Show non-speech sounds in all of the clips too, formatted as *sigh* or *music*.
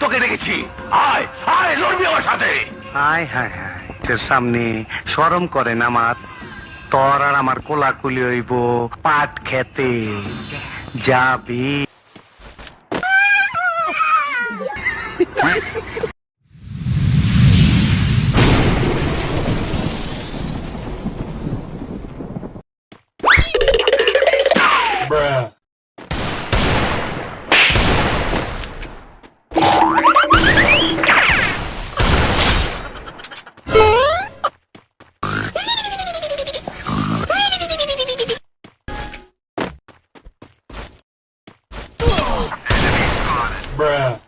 তোকে রেখেছি আয় আয়, লড়বি আমার সাথে। হায় হায় হায় সামনে সরম করে না আমার তোর আর আমার কোলাকুলি হইব পাট খেতে। যাবি। Bruh.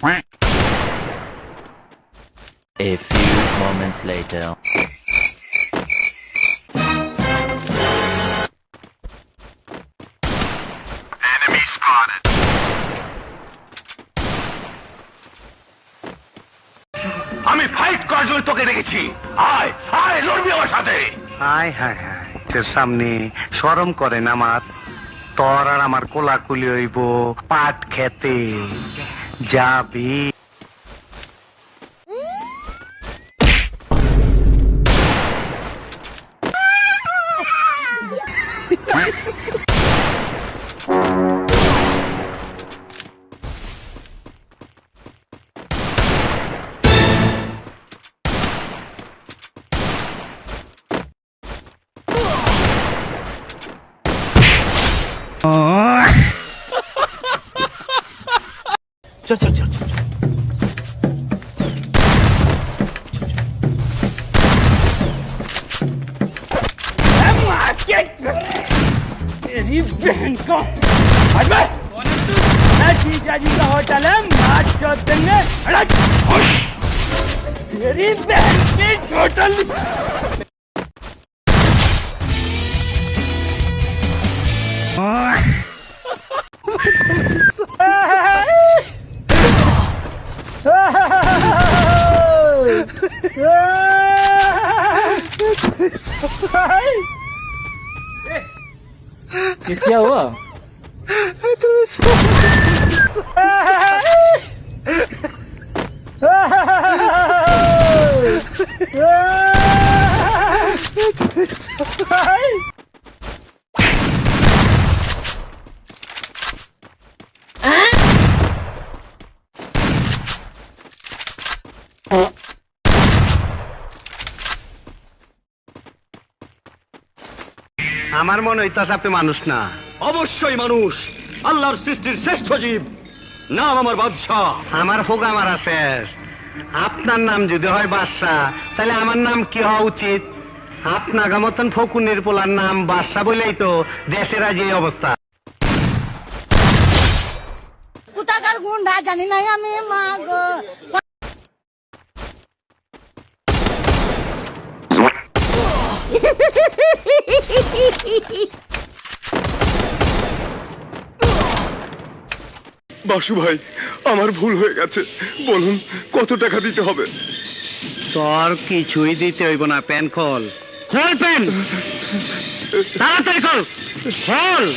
Quack. A few moments later. আমি ফাইট করার জন্য তোকে রেখেছি। আয় আয়, লড়বি আমার সাথে। আয়, হায় হায়, তোর সামনে সরম করে না আমার। তোর আর আমার কোলাকুলি হইব, পাট খেতে। যাবি। तेरी बहन को जी का होटल है तेरी बहन की होटल क्या हुआ আমার মনে হইতাছে আপনি মানুষ না। অবশ্যই মানুষ। আল্লাহর সৃষ্টির শ্রেষ্ঠ জীব। নাম আমার বাদশাহ। আমার হোগা মারা শেষ আপনার নাম যদি হয় বাদশাহ তাহলে আমার নাম কি হওয়া উচিত? আপনার মতন ফকুনের পোলার নাম বাদশা বলেই তো দেশের আজ এই অবস্থা। কোথাকার গুন্ডা জানি না আমি মা গো। বাসু ভাই আমার ভুল হয়ে গেছে। বলুন কত টাকা দিতে হবে? তোর কিছুই দিতে হইব না প্যান খোল। খোল প্যান! *laughs* তাড়াতাড়ি খোল! খোল!